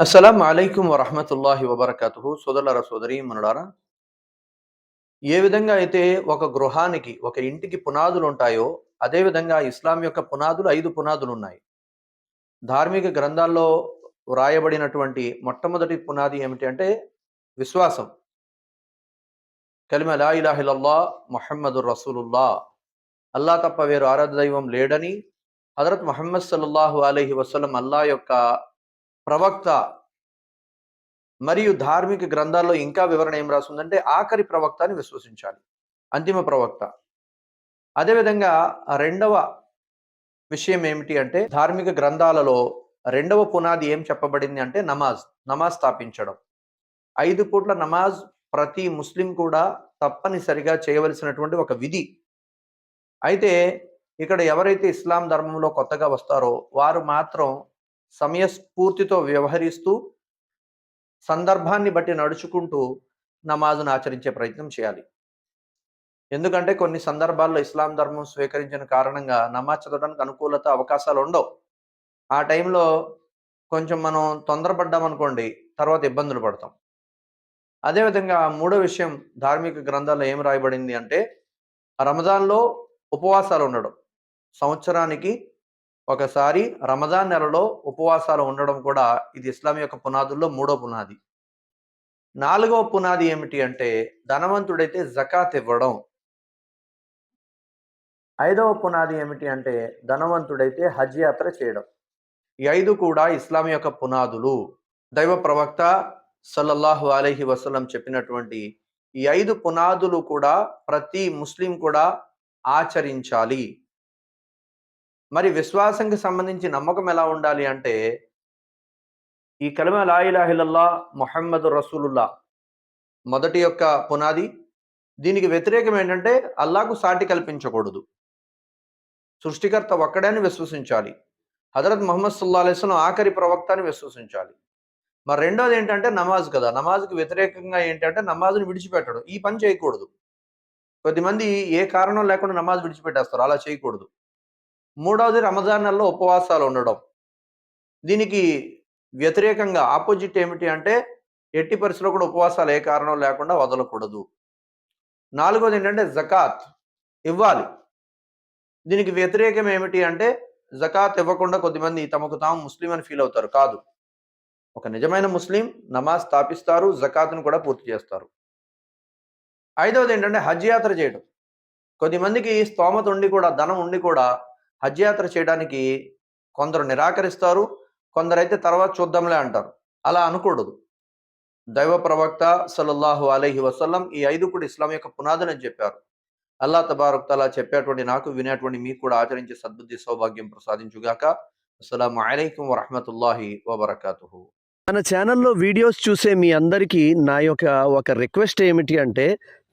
అస్సలం అలైకుం వరహమతుల్లాహి వబర్కతు సోదరుల సోదరి మనుడారా ఏ విధంగా అయితే ఒక గృహానికి ఒక ఇంటికి పునాదులు ఉంటాయో అదే విధంగా ఇస్లాం యొక్క పునాదులు ఐదు పునాదులు ఉన్నాయి ధార్మిక గ్రంథాల్లో వ్రాయబడినటువంటి మొట్టమొదటి పునాది ఏమిటి అంటే విశ్వాసం. కలిమ లా ఇలాహిలల్లా మొహమ్మదు రసూలుల్లా అల్లా తప్ప వేరు ఆరాధ దైవం లేడని హజరత్ మొహమ్మద్ సల్లాహు అలహి వసలం అల్లా యొక్క ప్రవక్త మరియు ధార్మిక గ్రంథాల్లో ఇంకా వివరణ ఏం రాస్తుందంటే ఆఖరి ప్రవక్త అని విశ్వసించాలి అంతిమ ప్రవక్త. అదేవిధంగా రెండవ విషయం ఏమిటి అంటే ధార్మిక గ్రంథాలలో రెండవ పునాది ఏం చెప్పబడింది అంటే నమాజ్ నమాజ్ స్థాపించడం. ఐదు పూట్ల నమాజ్ ప్రతి ముస్లిం కూడా తప్పనిసరిగా చేయవలసినటువంటి ఒక విధి. అయితే ఇక్కడ ఎవరైతే ఇస్లాం ధర్మంలో కొత్తగా వస్తారో వారు మాత్రం సమయస్ఫూర్తితో వ్యవహరిస్తూ సందర్భాన్ని బట్టి నడుచుకుంటూ నమాజును ఆచరించే ప్రయత్నం చేయాలి. ఎందుకంటే కొన్ని సందర్భాల్లో ఇస్లాం ధర్మం స్వీకరించిన కారణంగా నమాజ్ చదవడానికి అనుకూలత అవకాశాలు ఉండవు. ఆ టైంలో కొంచెం మనం తొందరపడ్డాం అనుకోండి తర్వాత ఇబ్బందులు పడతాం. అదేవిధంగా మూడో విషయం ధార్మిక గ్రంథాల్లో ఏం రాయబడింది అంటే రమజాన్లో ఉపవాసాలు ఉండడం. సంవత్సరానికి ఒకసారి రమజాన్ నెలలో ఉపవాసాలు ఉండడం కూడా ఇది ఇస్లాం యొక్క పునాదుల్లో మూడో పునాది. నాలుగవ పునాది ఏమిటి అంటే ధనవంతుడైతే జకాత్ ఇవ్వడం. ఐదవ పునాది ఏమిటి అంటే ధనవంతుడైతే హజ్ యాత్ర చేయడం. ఈ ఐదు కూడా ఇస్లాం యొక్క పునాదులు. దైవ ప్రవక్త సల్లల్లాహు అలహి వసలం చెప్పినటువంటి ఈ ఐదు పునాదులు కూడా ప్రతి ముస్లిం కూడా ఆచరించాలి. మరి విశ్వాసంకి సంబంధించి నమ్మకం ఎలా ఉండాలి అంటే ఈ కలమ లాయిలాహిలల్లా మొహమ్మద్ రసూలుల్లా మొదటి యొక్క పునాది. దీనికి వ్యతిరేకం ఏంటంటే అల్లాకు సాటి కల్పించకూడదు. సృష్టికర్త ఒక్కడని విశ్వసించాలి. హజరత్ మొహమ్మద్ సుల్లా అలైస్లం ఆఖరి ప్రవక్త అని విశ్వసించాలి. మరి రెండోది ఏంటంటే నమాజ్ కదా. నమాజ్కి వ్యతిరేకంగా ఏంటంటే నమాజ్ని విడిచిపెట్టడం. ఈ పని చేయకూడదు. కొద్దిమంది ఏ కారణం లేకుండా నమాజ్ విడిచిపెట్టేస్తారు. అలా చేయకూడదు. మూడవది రమజాన్ నెలలో ఉపవాసాలు ఉండడం. దీనికి వ్యతిరేకంగా ఆపోజిట్ ఏమిటి అంటే ఎట్టి పరిస్థితుల్లో కూడా ఉపవాసాలు ఏ కారణం లేకుండా వదలకూడదు. నాలుగోది ఏంటంటే జకాత్ ఇవ్వాలి. దీనికి వ్యతిరేకం ఏమిటి అంటే జకాత్ ఇవ్వకుండా కొద్దిమంది తమకు తాము ముస్లిం అని ఫీల్ అవుతారు. కాదు. ఒక నిజమైన ముస్లిం నమాజ్ స్థాపిస్తారు జకాత్ను కూడా పూర్తి చేస్తారు. ఐదవది ఏంటంటే హజ్ యాత్ర చేయడం. కొద్దిమందికి స్తోమత ఉండి కూడా ధనం ఉండి కూడా హజ్ యాత్ర చేయడానికి కొందరు నిరాకరిస్తారు కొందరైతే తర్వాత చూద్దాంలే అంటారు. అలా అనకూడదు. దైవ ప్రవక్త సల్లల్లాహు అలహి వసల్లం ఈ ఐదు కూడా ఇస్లాం యొక్క పునాదని చెప్పారు. అల్లా తబారక్ తలా చెప్పేటువంటి నాకు వినేటువంటి మీకు కూడా ఆచరించే సద్బుద్ధి సౌభాగ్యం ప్రసాదించుగాక. అస్సలం అయికం వరహమతుల్లాహి వబర్కాతు మన ఛానల్లో వీడియోస్ చూసే మీ అందరికీ నా యొక్క ఒక రిక్వెస్ట్ ఏమిటి అంటే